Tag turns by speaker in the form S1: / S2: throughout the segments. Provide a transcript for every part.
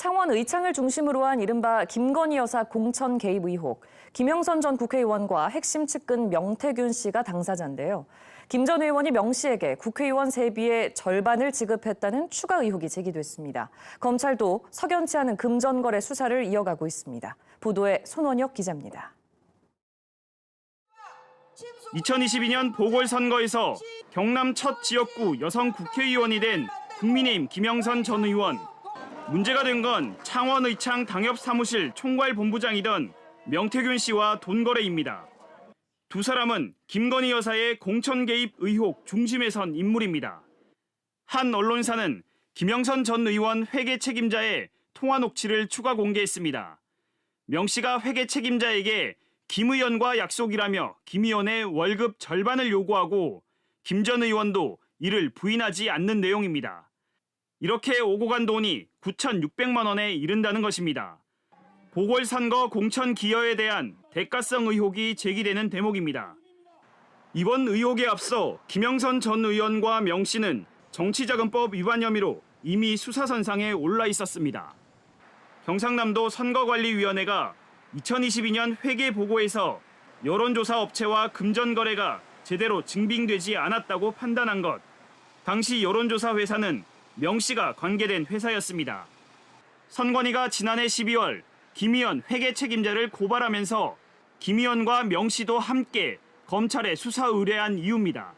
S1: 창원 의창을 중심으로 한 이른바 김건희 여사 공천 개입 의혹. 김영선 전 국회의원과 핵심 측근 명태균 씨가 당사자인데요. 김 전 의원이 명 씨에게 국회의원 세비의 절반을 지급했다는 추가 의혹이 제기됐습니다. 검찰도 석연치 않은 금전거래 수사를 이어가고 있습니다. 보도에 손원혁 기자입니다.
S2: 2022년 보궐선거에서 경남 첫 지역구 여성 국회의원이 된 국민의힘 김영선 전 의원. 문제가 된 건 창원 의창 당협 사무실 총괄 본부장이던 명태균 씨와 돈 거래입니다. 두 사람은 김건희 여사의 공천 개입 의혹 중심에 선 인물입니다. 한 언론사는 김영선 전 의원 회계 책임자의 통화 녹취를 추가 공개했습니다. 명 씨가 회계 책임자에게 김 의원과 약속이라며 김 의원의 월급 절반을 요구하고 김 전 의원도 이를 부인하지 않는 내용입니다. 이렇게 오고 간 돈이 9,600만 원에 이른다는 것입니다. 보궐선거 공천 기여에 대한 대가성 의혹이 제기되는 대목입니다. 이번 의혹에 앞서 김영선 전 의원과 명 씨는 정치자금법 위반 혐의로 이미 수사선상에 올라 있었습니다. 경상남도 선거관리위원회가 2022년 회계 보고에서 여론조사 업체와 금전 거래가 제대로 증빙되지 않았다고 판단한 것. 당시 여론조사 회사는 명 씨가 관계된 회사였습니다. 선관위가 지난해 12월 김 의원 회계 책임자를 고발하면서 김 의원과 명 씨도 함께 검찰에 수사 의뢰한 이유입니다.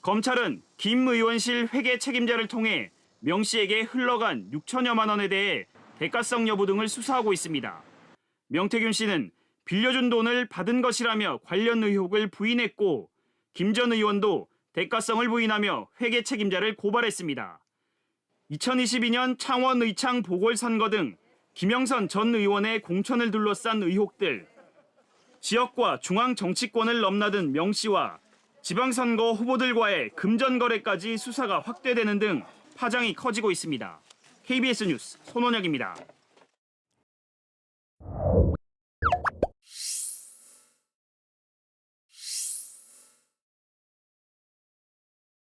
S2: 검찰은 김 의원실 회계 책임자를 통해 명 씨에게 흘러간 6천여만 원에 대해 대가성 여부 등을 수사하고 있습니다. 명태균 씨는 빌려준 돈을 받은 것이라며 관련 의혹을 부인했고 김 전 의원도 대가성을 부인하며 회계 책임자를 고발했습니다. 2022년 창원 의창 보궐선거 등 김영선 전 의원의 공천을 둘러싼 의혹들, 지역과 중앙 정치권을 넘나든 명 씨와 지방선거 후보들과의 금전 거래까지 수사가 확대되는 등 파장이 커지고 있습니다. KBS 뉴스 손원혁입니다.